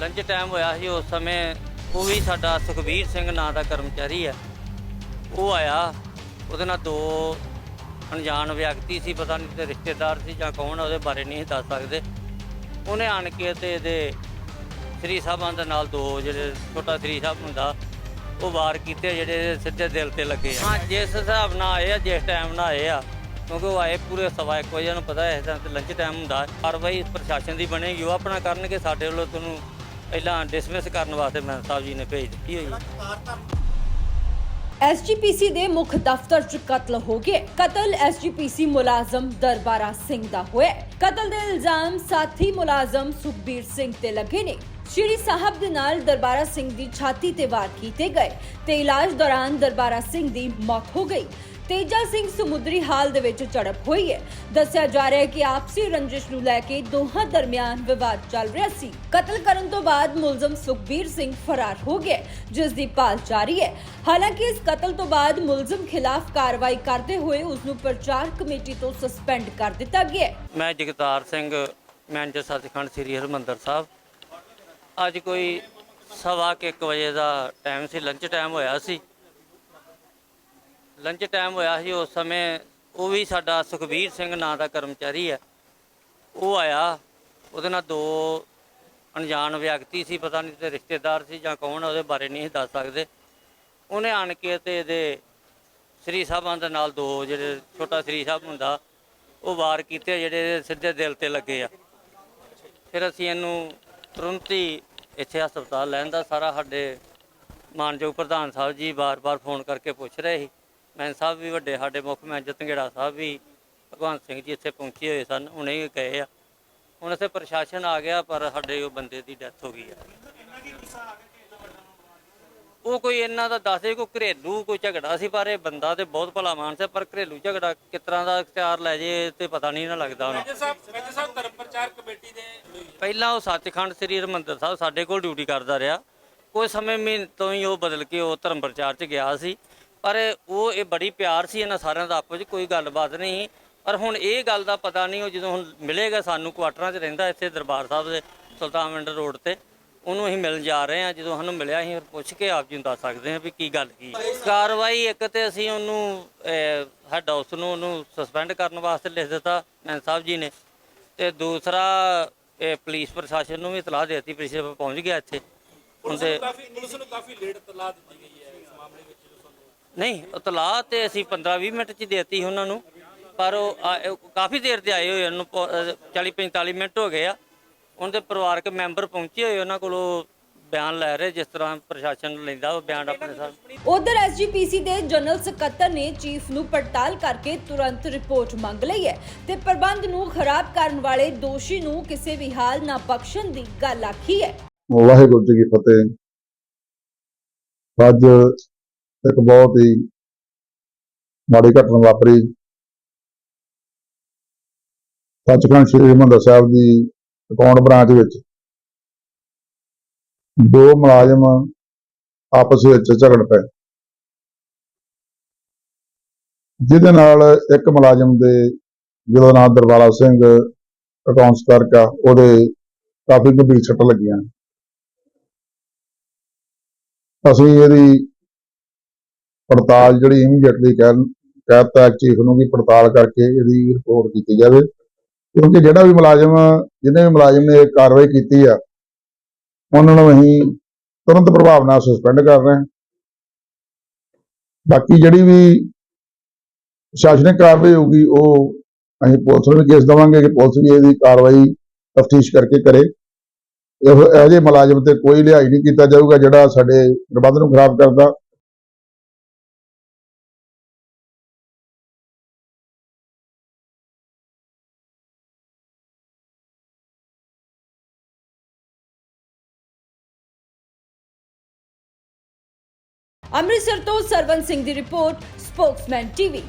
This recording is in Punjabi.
ਲੰਚ ਟਾਈਮ ਹੋਇਆ ਸੀ, ਉਸ ਸਮੇਂ ਉਹ ਵੀ ਸਾਡਾ ਸੁਖਬੀਰ ਸਿੰਘ ਨਾਂ ਦਾ ਕਰਮਚਾਰੀ ਹੈ ਉਹ ਆਇਆ, ਉਹਦੇ ਨਾਲ ਦੋ ਅਣਜਾਣ ਵਿਅਕਤੀ ਸੀ, ਪਤਾ ਨਹੀਂ ਤੇ ਰਿਸ਼ਤੇਦਾਰ ਸੀ ਜਾਂ ਕੌਣ ਉਹਦੇ ਬਾਰੇ ਨਹੀਂ ਦੱਸ ਸਕਦੇ। ਉਹਨੇ ਆਣ ਕੇ ਤੇ ਇਹਦੇ ਸ੍ਰੀ ਸਾਹਿਬਾਂ ਦੇ ਨਾਲ ਦੋ ਜਿਹੜੇ ਛੋਟਾ ਸ੍ਰੀ ਸਾਹਿਬ ਹੁੰਦਾ, ਉਹ ਵਾਰ ਕੀਤੇ ਜਿਹੜੇ ਸਿੱਧੇ ਦਿਲ ਤੇ ਲੱਗੇ ਹਾਂ, ਜਿਸ ਹਿਸਾਬ ਨਾਲ ਆਏ ਆ, ਜਿਸ ਟਾਈਮ ਨਾਲ ਆਏ ਆ, ਕਿਉਂਕਿ ਉਹ ਆਏ ਪੂਰੇ ਸਵਾ ਇੱਕ ਵਜੇ ਨੂੰ ਪਤਾ ਇਸ ਟਾਈਮ ਤੇ ਲੰਚ ਟਾਈਮ ਹੁੰਦਾ। ਕਾਰਵਾਈ ਪ੍ਰਸ਼ਾਸਨ ਦੀ ਬਣੇਗੀ, ਉਹ ਆਪਣਾ ਕਰਨਗੇ, ਸਾਡੇ ਵੱਲੋਂ ਤੁਹਾਨੂੰ ਪਹਿਲਾਂ ਡਿਸਮਿਸ ਕਰਨ ਵਾਸਤੇ ਮੈਂ ਸਾਹਿਬ ਜੀ ਨੇ ਭੇਜ ਦਿੱਤੀ ਹੋਈ ਐਸਜੀਪੀਸੀ ਦੇ ਮੁੱਖ ਦਫ਼ਤਰ 'ਚ ਕਤਲ ਹੋ ਗਿਆ ਕਤਲ ਐਸਜੀਪੀਸੀ ਮੁਲਾਜ਼ਮ ਦਰਬਾਰਾ ਸਿੰਘ ਦਾ ਹੋਇਆ ਕਤਲ ਦੇ ਇਲਜ਼ਾਮ ਸਾਥੀ ਮੁਲਾਜ਼ਮ ਸੁਖਬੀਰ ਸਿੰਘ ਤੇ ਲੱਗੇ ਨੇ। ਸ਼੍ਰੀ ਸਾਹਿਬ ਦੇ ਨਾਲ ਦਰਬਾਰਾ ਸਿੰਘ ਦੀ ਛਾਤੀ ਤੇ ਵਾਰ ਕੀਤੇ ਗਏ ਤੇ ਇਲਾਜ ਦੌਰਾਨ ਦਰਬਾਰਾ ਸਿੰਘ ਦੀ ਮੌਤ ਹੋ ਗਈ। ਤੇਜਾ ਸਿੰਘ ਸਮੁੰਦਰੀ ਹਾਲ ਦੇ ਵਿੱਚ ਝੜਪ ਹੋਈ ਹੈ। ਦੱਸਿਆ ਜਾ ਰਿਹਾ ਹੈ ਕਿ ਆਪਸੀ ਰੰਜਿਸ਼ ਨੂੰ ਲੈ ਕੇ ਦੋਹਾਂ ਦਰਮਿਆਨ ਵਿਵਾਦ ਚੱਲ ਰਿਹਾ ਸੀ। ਕਤਲ ਕਰਨ ਤੋਂ ਬਾਅਦ ਮੁਲਜ਼ਮ ਸੁਖਬੀਰ ਸਿੰਘ ਫਰਾਰ ਹੋ ਗਿਆ ਜਿਸ ਦੀ ਭਾਲ ਜਾਰੀ ਹੈ। ਹਾਲਾਂਕਿ ਇਸ ਕਤਲ ਤੋਂ ਬਾਅਦ ਮੁਲਜ਼ਮ ਖਿਲਾਫ ਕਾਰਵਾਈ ਕਰਦੇ ਹੋਏ ਉਸ ਨੂੰ ਪ੍ਰਚਾਰ ਕਮੇਟੀ ਤੋਂ ਸਸਪੈਂਡ ਕਰ ਦਿੱਤਾ ਗਿਆ ਹੈ। ਮੈਂ ਜਗਤਾਰ ਸਿੰਘ, ਮੈਨੇਜਰ ਸੱਚਖੰਡ ਸ੍ਰੀ ਹਰਿਮੰਦਰ ਸਾਹਿਬ। ਅੱਜ ਕੋਈ ਸਵਾ ਕੁ ਇੱਕ ਵਜੇ ਦਾ ਟਾਈਮ ਸੀ ਲੰਚ ਟਾਈਮ ਹੋਇਆ ਸੀ। ਲੰਚ ਟਾਈਮ ਹੋਇਆ ਸੀ, ਉਸ ਸਮੇਂ ਉਹ ਵੀ ਸਾਡਾ ਸੁਖਬੀਰ ਸਿੰਘ ਨਾਂ ਦਾ ਕਰਮਚਾਰੀ ਹੈ। ਉਹ ਆਇਆ, ਉਹਦੇ ਨਾਲ ਦੋ ਅਣਜਾਣ ਵਿਅਕਤੀ ਸੀ, ਪਤਾ ਨਹੀਂ ਤੇ ਰਿਸ਼ਤੇਦਾਰ ਸੀ ਜਾਂ ਕੌਣ ਉਹਦੇ ਬਾਰੇ ਨਹੀਂ ਦੱਸ ਸਕਦੇ। ਉਹਨੇ ਆਣ ਕੇ ਤੇ ਇਹਦੇ ਸ੍ਰੀ ਸਾਹਿਬਾਂ ਦੇ ਨਾਲ ਦੋ ਜਿਹੜੇ ਛੋਟਾ ਸ੍ਰੀ ਸਾਹਿਬ ਹੁੰਦਾ, ਉਹ ਵਾਰ ਕੀਤੇ ਜਿਹੜੇ ਸਿੱਧੇ ਦਿਲ ਤੇ ਲੱਗੇ ਆ। ਫਿਰ ਅਸੀਂ ਇਹਨੂੰ ਤੁਰੰਤ ਹੀ ਇੱਥੇ ਹਸਪਤਾਲ ਲੈਣ ਦਾ ਸਾਰਾ ਸਾਡੇ ਮਾਨਯੋਗ ਪ੍ਰਧਾਨ ਸਾਹਿਬ ਜੀ ਬਾਰ-ਬਾਰ ਫੋਨ ਕਰਕੇ ਪੁੱਛ ਰਹੇ ਸੀ। ਮੈਂ ਸਾਹਿਬ ਵੀ ਵੱਡੇ ਸਾਡੇ ਮੁੱਖ ਮੈਨੇਜਰ ਧੰਗੇੜਾ ਸਾਹਿਬ ਵੀ ਭਗਵੰਤ ਸਿੰਘ ਜੀ ਇੱਥੇ ਪਹੁੰਚੇ ਹੋਏ ਸਨ ਹੁਣੇ ਹੀ ਗਏ ਆ। ਹੁਣ ਇੱਥੇ ਪ੍ਰਸ਼ਾਸਨ ਆ ਗਿਆ ਪਰ ਸਾਡੇ ਉਹ ਬੰਦੇ ਦੀ ਡੈਥ ਹੋ ਗਈ ਆ। ਉਹ ਕੋਈ ਇਹਨਾਂ ਦਾ ਦੱਸੇ ਕੋਈ ਘਰੇਲੂ ਕੋਈ ਝਗੜਾ ਸੀ ਪਰ ਇਹ ਬੰਦਾ ਤੇ ਬਹੁਤ ਭਲਾ ਮਾਨਸ ਹੈ ਪਰ ਘਰੇਲੂ ਝਗੜਾ ਕਿਸ ਤਰ੍ਹਾਂ ਦਾ ਇਖਤਿਆਰ ਲੈ ਜੇ ਤੇ ਪਤਾ ਨਹੀਂ ਨਾ ਲੱਗਦਾ ਹੁਣ ਮੇਜਰ ਸਾਹਿਬ ਮੇਜਰ ਸਾਹਿਬ ਧਰਮ ਪ੍ਰਚਾਰ ਕਮੇਟੀ ਦੇ ਪਹਿਲਾਂ ਉਹ ਸੱਚਖੰਡ ਸ੍ਰੀ ਹਰਿਮੰਦਰ ਸਾਹਿਬ ਸਾਡੇ ਕੋਲ ਡਿਊਟੀ ਕਰਦਾ ਰਿਹਾ। ਕੋਈ ਸਮੇਂ ਮਹੀਨੇ ਤੋਂ ਹੀ ਉਹ ਬਦਲ ਕੇ ਉਹ ਧਰਮ ਪ੍ਰਚਾਰ 'ਚ ਗਿਆ ਸੀ। ਪਰ ਉਹ ਇਹ ਬੜੀ ਪਿਆਰ ਸੀ ਇਹਨਾਂ ਸਾਰਿਆਂ ਦਾ ਆਪਸ 'ਚ ਕੋਈ ਗੱਲਬਾਤ ਨਹੀਂ ਪਰ ਹੁਣ ਇਹ ਗੱਲ ਦਾ ਪਤਾ ਨਹੀਂ ਉਹ ਜਦੋਂ ਹੁਣ ਮਿਲੇਗਾ ਸਾਨੂੰ ਕੁਆਟਰਾਂ 'ਚ ਰਹਿੰਦਾ ਇੱਥੇ ਦਰਬਾਰ ਸਾਹਿਬ ਦੇ ਸੁਲਤਾਨਵਿੰਡ ਰੋਡ ਤੇ ਉਹਨੂੰ ਅਸੀਂ ਮਿਲਣ ਜਾ ਰਹੇ ਹਾਂ। ਜਦੋਂ ਸਾਨੂੰ ਮਿਲਿਆ ਅਸੀਂ ਪੁੱਛ ਕੇ ਆਪ ਜੀ ਨੂੰ ਦੱਸ ਸਕਦੇ ਹਾਂ ਵੀ ਕੀ ਗੱਲ ਕੀ ਕਾਰਵਾਈ ਇੱਕ ਤੇ ਅਸੀਂ ਉਹਨੂੰ ਹੈਡ ਹਾਊਸ ਨੂੰ ਉਹਨੂੰ ਸਸਪੈਂਡ ਕਰਨ ਵਾਸਤੇ ਲਿਖ ਦਿੱਤਾ ਮੈਨ ਸਾਹਿਬ ਜੀ ਨੇ। ਤੇ ਦੂਸਰਾ ਇਹ ਪੁਲਿਸ ਪ੍ਰਸ਼ਾਸਨ ਨੂੰ ਵੀ ਇਤਲਾਹ ਦਿੱਤੀ ਪੁਲਿਸ ਪਹੁੰਚ ਗਿਆ ਇੱਥੇ। ਉਹਦੇ ਪੁਲਿਸ ਨੂੰ ਕਾਫੀ ਲੇਟ ਤਲਾ ਦਿੱਤੀ ਗਈ ਹੈ ਇਸ ਮਾਮਲੇ ਵਿੱਚ। ਨਹੀਂ ਇਤਲਾਹ ਤੇ ਅਸੀਂ 15-20 ਮਿੰਟ ਚ ਦੇਤੀ ਉਹਨਾਂ ਨੂੰ ਪਰ ਉਹ ਆ- ਉਹ ਕਾਫੀ ਦੇਰ ਤੇ ਆਏ ਹੋਏ ਉਹਨੂੰ 40-45 ਮਿੰਟ ਹੋ ਗਏ ਆ। ਉਹਨਾਂ ਦੇ ਪਰਿਵਾਰਕ ਮੈਂਬਰ ਪਹੁੰਚੇ ਹੋਏ ਉਹਨਾਂ ਕੋਲੋਂ ਬਿਆਨ ਲੈ ਰਹੇ ਜਿਸ ਤਰ੍ਹਾਂ ਪ੍ਰਸ਼ਾਸਨ ਲੈਂਦਾ ਉਹ ਬਿਆਨ ਆਪਣੇ ਸਾਹਿਬ ਉਧਰ ਐਸਜੀਪੀਸੀ ਦੇ ਜਨਰਲ ਸਕੱਤਰ ਨੇ ਚੀਫ ਨੂੰ ਪੜਤਾਲ ਕਰਕੇ ਤੁਰੰਤ ਰਿਪੋਰਟ ਮੰਗ ਲਈ ਹੈ ਤੇ ਪ੍ਰਬੰਧ ਨੂੰ ਖਰਾਬ ਕਰਨ ਵਾਲੇ ਦੋਸ਼ੀ ਨੂੰ ਕਿਸੇ ਵੀ ਹਾਲ ਨਾ ਬਖਸ਼ਣ ਦੀ ਗੱਲ ਆਖੀ ਹੈ। ਵਾਹਿਗੁਰੂ ਜੀ ਕੀ ਫਤਿਹ। ਅੱਜ ਇੱਕ ਬਹੁਤ ਹੀ ਮਾੜੀ ਘਟਨਾ ਵਾਪਰੀ। ਸੱਚਖੰਡ ਸ੍ਰੀ ਹਰਿਮੰਦਰ ਸਾਹਿਬ ਦੀ ਅਕਾਊਂਟ ਬ੍ਰਾਂਚ ਵਿੱਚ ਦੋ ਮੁਲਾਜ਼ਮ ਆਪਸ ਵਿੱਚ ਝਗੜ ਪਏ। ਜਿਹਦੇ ਨਾਲ ਇੱਕ ਮੁਲਾਜ਼ਮ ਦੇ ਜਿਹਦਾ ਨਾਮ ਦਰਬਾਰਾ ਸਿੰਘ ਅਕਾਊਂਟਸ ਕਲਰਕ ਉਹਦੇ ਕਾਫੀ ਗੰਭੀਰ ਸੱਟ ਲੱਗੀਆਂ। ਅਸੀਂ ਇਹਦੀ ਪੜਤਾਲ ਜਿਹੜੀ ਇਮੀਡੀਏਟਲੀ ਕਹਿ ਕਹਿਤਾ ਚੀਫ ਨੂੰ ਕਿ ਪੜਤਾਲ ਕਰਕੇ ਇਹਦੀ ਰਿਪੋਰਟ ਕੀਤੀ ਜਾਵੇ। ਕਿਉਂਕਿ ਜਿਹੜਾ ਵੀ ਮੁਲਾਜ਼ਮ ਜਿਹਨੇ ਵੀ ਮੁਲਾਜ਼ਮ ਨੇ ਇਹ ਕਾਰਵਾਈ ਕੀਤੀ ਆ, ਉਹਨਾਂ ਨੂੰ ਅਸੀਂ ਤੁਰੰਤ ਪ੍ਰਭਾਵ ਨਾਲ ਸਸਪੈਂਡ ਕਰ ਰਹੇ ਹਾਂ। ਬਾਕੀ ਜਿਹੜੀ ਵੀ ਪ੍ਰਸ਼ਾਸਨਿਕ ਕਾਰਵਾਈ ਹੋਊਗੀ, ਉਹ ਅਸੀਂ ਪੁਲਿਸ ਨੂੰ ਵੀ ਕੇਸ ਦੇਵਾਂਗੇ ਕਿ ਪੁਲਿਸ ਵੀ ਇਹਦੀ ਕਾਰਵਾਈ ਤਫਤੀਸ਼ ਕਰਕੇ ਕਰੇ। ਇਹੋ ਇਹੋ ਜਿਹੇ ਮੁਲਾਜ਼ਮ ਤੇ ਕੋਈ ਲਿਹਾਜ਼ ਨਹੀਂ ਕੀਤਾ ਜਾਊਗਾ ਜਿਹੜਾ ਸਾਡੇ ਪ੍ਰਬੰਧ ਨੂੰ ਖਰਾਬ ਕਰਦਾ। ਅੰਮ੍ਰਿਤਸਰ ਤੋਂ ਸਰਵਨ ਸਿੰਘ ਦੀ ਰਿਪੋਰਟ ਸਪੋਕਸਮੈਨ ਟੀਵੀ